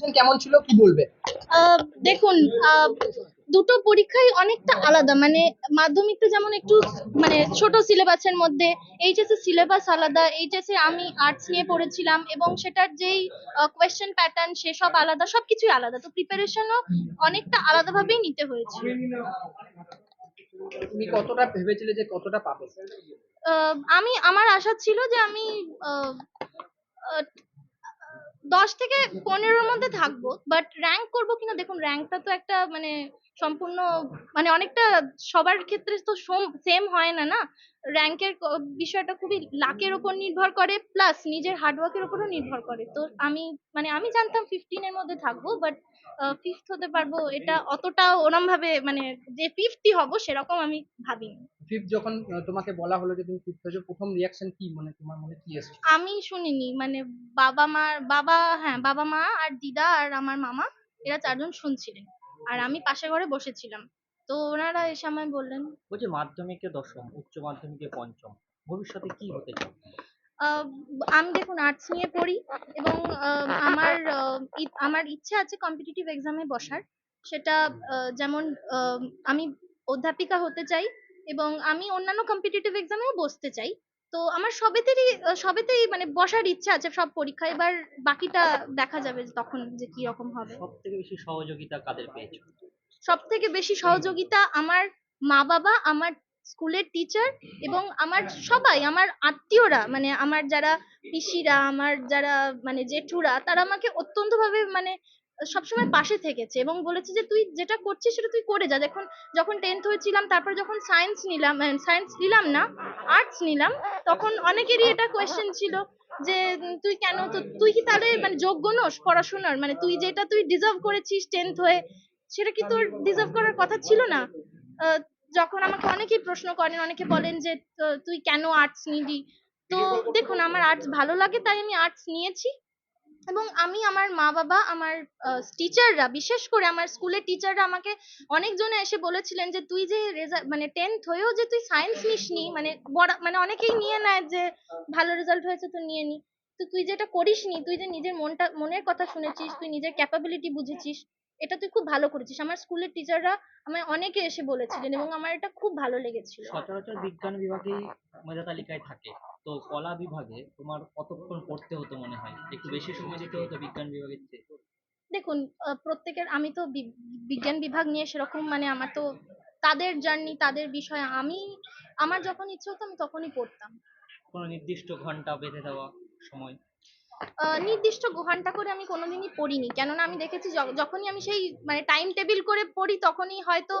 Expectation কেমন ছিল কি বলবে? দেখুন দুটো পরীক্ষাই অনেকটা আলাদা। মানে মাধ্যমিকটা যেমন একটু মানে ছোট সিলেবাসের মধ্যে এইচএস এর সিলেবাস আলাদা এইচএস এ আমি আর্টস নিয়ে পড়েছিলাম এবং সেটার যেই কোয়েশ্চেন প্যাটার্ন সেসব আলাদা সবকিছুই আলাদা। তো প্রিপারেশনও অনেকটা আলাদাভাবেই নিতে হয়েছে। তুমি কতটা ভেবেছিলে যে কতটা পাবে? আমি আমার আশা ছিল যে আমি দশ থেকে পনেরোর মধ্যে থাকব বাট র্যাঙ্ক করব কিনা দেখুন র্যাঙ্কটা তো একটা মানে সম্পূর্ণ মানে অনেকটা সবার ক্ষেত্রে তো সেম হয় না না? র্যাঙ্কের বিষয়টা খুবই লাকের উপর নির্ভর করে প্লাস নিজের হার্ডওয়ার্কের উপরও নির্ভর করে। তো আমি মানে আমি জানতাম ফিফটিনের মধ্যে থাকব বাট ফিফথ হতে পারব এটা অতটা ওরম ভাবে মানে যে ফিফটি হব সেরকম আমি ভাবিনি। ফিফথ যখন তোমাকে বলা হলো যে তুমি ফিফথ হয়েছো প্রথম রিয়াকশন কি মানে তোমার মনে কি এসেছে? আমি শুনিনি মানে বাবা মার বাবা হ্যাঁ বাবা মা আর দিদা আর আমার মামা এরা চারজন শুনছিলেন। আর আমি পাশে ঘরে বসেছিলাম। তো ওনারা এসে আমায় বললেন। বলছি মাধ্যমিকে দশম উচ্চ মাধ্যমিকে পঞ্চম ভবিষ্যতে কি হতে চাও আহ, আমি দেখুন আর্টস নিয়ে পড়ি এবং আহ, আমার আহ, আমার ইচ্ছে আছে কম্পিটিটিভ এক্সামে বসার। সেটা আহ, যেমন আহ, আমি অধ্যাপিকা হতে চাই এবং আমি অন্যান্য কম্পিটিটিভ এক্সামেও বসতে চাই। তো আমার সবেতেরই সবেতেই মানে বসার ইচ্ছা আছে সব পরীক্ষায় এবার বাকিটা দেখা যাবে তখন যে কি রকম হবে। সব থেকে বেশি সহযোগিতা কাদের পেয়েছ? সব থেকে বেশি সহযোগিতা আমার মা বাবা আমার স্কুলের টিচার এবং আমার সবাই আমার আত্মীয়রা মানে আমার যারা পিসিরা আমার যারা মানে জেঠুরা তারা আমাকে অত্যন্ত ভাবে মানে সবসময় পাশে থেকেছে এবং বলেছে যে তুই যেটা করছিস সেটা তুই করে যা। দেখুন যখন টেন্থ হয়েছিলাম তারপর যখন সায়েন্স নিলাম সায়েন্স নিলাম না আর্টস নিলাম তখন অনেকেরই এটা কোয়েশ্চেন ছিল যে তুই কেন তো তুই কি তাহলে মানে যোগ্য নোস পড়াশোনার? মানে তুই যেটা তুই ডিজার্ভ করেছিস টেন্থ হয়ে সেটা কি তোর ডিজার্ভ করার কথা ছিল না? যখন আমাকে অনেকেই প্রশ্ন করেন অনেকে বলেন যে তুই কেন আর্টস নিলি তো দেখুন আমার আর্টস ভালো লাগে তাই আমি আর্টস নিয়েছি। এবং আমি আমার মা বাবা, আমার টিচাররা বিশেষ করে আমার স্কুলের টিচাররা আমাকে অনেকজনে এসে বলেছিলেন যে, তুই যে রেজাল্ট মানে টেন্থ হয়েও যে তুই সায়েন্স নিসনি মানে মানে অনেকেই নিয়ে নেয় যে, ভালো রেজাল্ট হয়েছে তো নিয়ে নি। তো তুই যেটা করিসনি, তুই যে নিজের মনটা, মনের কথা শুনেছিস, তুই নিজের ক্যাপাবিলিটি বুঝেছিস এটা তুই খুব ভালো করেছিস। আমার স্কুলের টিচাররা আমায় অনেকে এসে বলেছিলেন এবং আমার এটা খুব ভালো লেগেছিল। সচরাচর বিজ্ঞান বিভাগেই মেধা তালিকায় থাকে। তো কলা বিভাগে তোমার কতক্ষণ পড়তে হতো মনে হয়? একটু বেশি সময় দিতে হতো বিজ্ঞান বিভাগের চেয়ে? দেখুন প্রত্যেকের আমি তো বিজ্ঞান বিভাগ নিয়ে সেরকম মানে আমার তো তাদের জার্নি তাদের বিষয় আমি আমার যখন ইচ্ছে হতো আমি তখনই পড়তাম। কোনো নির্দিষ্ট ঘণ্টা বেঁধে দেওয়া সময়? নির্দিষ্ট ঘণ্টা করে আমি কোনোদিনই পড়িনি। কেননা আমি দেখেছি যখনই আমি সেই মানে টাইম টেবিল করে পড়ি, তখনই হয়তো